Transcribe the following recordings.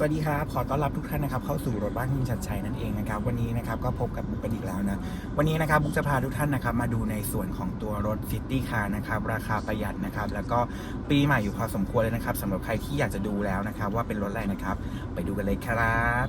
สวัสดีครับ ขอต้อนรับทุกท่านนะครับเข้าสู่รถบ้านคุณชัดชัยนั่นเองนะครับวันนี้นะครับก็พบกับบุ๊กกันอีกแล้วนะวันนี้นะครับบุ๊กจะพาทุกท่านนะครับมาดูในส่วนของตัวรถซิตี้คาร์นะครับราคาประหยัดนะครับแล้วก็ปีใหม่อยู่พอสมควรเลยนะครับสำหรับใครที่อยากจะดูแล้วนะครับว่าเป็นรถอะไรนะครับ ไปดูกันเลยครับ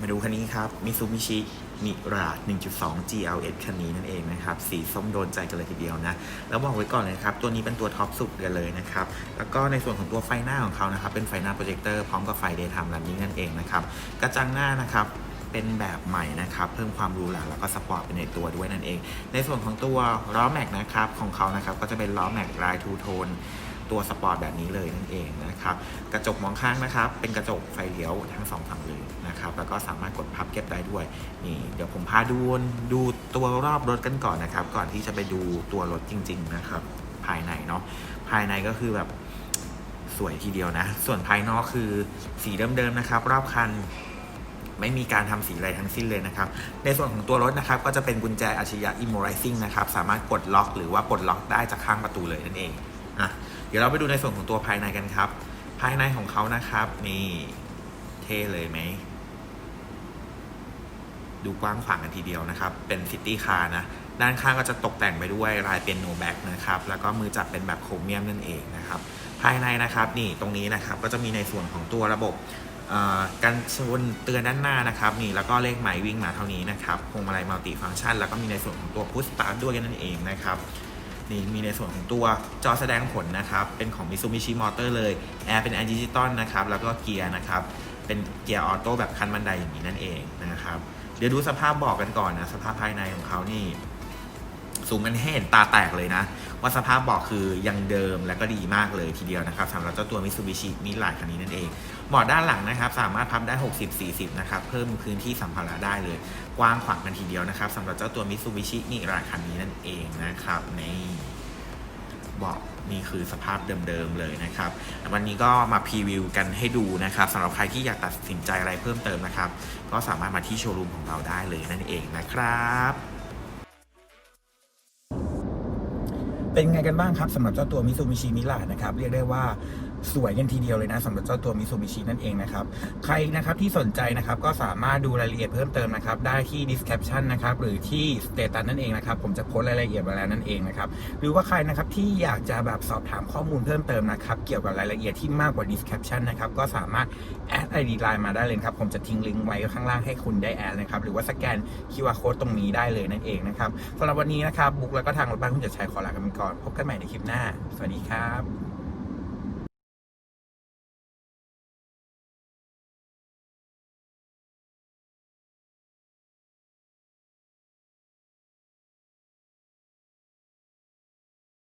มาดูคันนี้ครับมีซูบิชิ Mitsubishi Mirage 1.2 GLS คันนี้นั่นเองนะครับ สีส้มโดนใจกันเลยทีเดียวนะ แล้วบอกไว้ก่อนเลยครับ ตัวนี้เป็นตัวท็อปสุดกันเลยนะครับ แล้วก็ในส่วนของตัวไฟหน้าของเขานะครับ เป็นไฟหน้าโปรเจคเตอร์พร้อมกับไฟ Daytime Running นั่นเองนะครับ กระจังหน้านะครับเป็นแบบใหม่นะครับ เพิ่มความหรูหราแล้วก็สปอร์ตไปในตัวด้วยนั่นเอง ในส่วนของตัวล้อแม็กนะครับของเขานะครับก็จะเป็นล้อแม็กลายทูโทน ตัวสปอร์ตแบบนี้เลยนั่นเองนะครับกระจกมองข้างนะครับ เป็นกระจกไฟเลี้ยวทั้งสองฝั่งเลยนะครับแล้วก็สามารถกดพับเก็บได้ด้วยนี่เดี๋ยวผมพาดูดูตัวรอบรถกันก่อนนะครับ ก่อนที่จะไปดูตัวรถจริง ๆ นะครับ ภายในเนาะภายในก็คือแบบสวยทีเดียวนะ ส่วนภายนอกคือสีเดิมๆนะครับ รอบคันไม่มีการทำสีอะไรทั้งสิ้นเลยนะครับ ในส่วนของตัวรถนะครับ ก็จะเป็นกุญแจอัจฉริยะ Immortizing นะครับ สามารถกดล็อกหรือว่าปลดล็อกได้จากข้างประตูเลยนั่นเองอะ เดี๋ยวเราไปดูในส่วนของตัวภายในกันครับ ภายในของเขานะครับ นี่เท่เลยไหม ดูกว้างขวางกันทีเดียวนะครับ เป็นซิตี้คาร์นะ ด้านข้างก็จะตกแต่งไปด้วยลายเป็นโนแบ็กนะครับ แล้วก็มือจับเป็นแบบโครเมียมนั่นเองนะครับ ภายในนะครับนี่ตรงนี้นะครับก็จะมีในส่วนของตัวระบบกันชนเตือนด้านหน้านะครับนี่แล้วก็เลขหมายวิ่งมาเท่านี้นะครับพวงมาลัยมัลติฟังก์ชัน แล้วก็มีในส่วนของตัวพุชสตาร์ทด้วยนั่นเองนะครับ นี่มีในส่วนของตัวจอแสดงผลนะครับ เป็นของ Mitsubishi Motor เลยแอร์เป็นแอร์ดิจิตอลนะครับ แล้วก็เกียร์นะครับ เป็นเกียร์ออโต้แบบคันบันไดอย่างนี้นั่นเองนะครับ เดี๋ยวดูสภาพบอกกันก่อนนะ สภาพภายในของเขานี่สูงกันให้เห็นตาแตกเลยนะ ว่าสภาพบอกคือยังเดิมและก็ดีมากเลยทีเดียวนะครับสำหรับเจ้าตัว Mitsubishi m i r a g e คันนี้นั่นเอง บาะด้านหลังนะครับ สามารถพับได้ 60-40 นะครับ เพิ่มพื้นที่สัมภาระได้เลย กว้างขวางกันทีเดียวนะครับสำหรับเจ้าตัว Mitsubishi m i r a g e คันนี้นั่นเองนะครับในี่บอกนี่คือสภาพเดิมๆเลยนะครับ วันนี้ก็มาพรีวิวกันให้ดูนะครับสำหรับใครที่อยากตัดสินใจอะไรเพิ่มเติมนะครับ ก็สามารถมาที่โชว์รูมของเราได้เลยนั่นเองนะครับเป็นไงกันบ้างครับสำหรับเจ้าตัว Mitsubishi Mirage นะครับ เรียกได้ว่า สวยกันทีเดียวเลยนะสำหรับเจ้าตัว Mitsubishi นั่นเองนะครับ ใครนะครับที่สนใจนะครับก็สามารถดูรายละเอียดเพิ่มเติมนะครับ ได้ที่ description นะครับหรือที่ status นั่นเองนะครับ ผมจะโพสต์รายละเอียดไว้แล้วนั่นเองนะครับ หรือว่าใครนะครับที่อยากจะแบบสอบถามข้อมูลเพิ่มเติมนะครับ เกี่ยวกับรายละเอียดที่มากกว่า description นะครับ ก็สามารถแอด ID Line มาได้เลยครับ ผมจะทิ้งลิงก์ไว้ข้างล่างให้คุณได้แอดนะครับ หรือว่าสแกน QR code ตรงนี้ได้เลยนั่นเองนะครับสำหรับวันนี้นะครับบุ๊กแล้วก็ทางรถบ้านคุณจะใช้ขอลากันไปก่อน พบกันใหม่ในคลิปหน้า สวัสดีครับ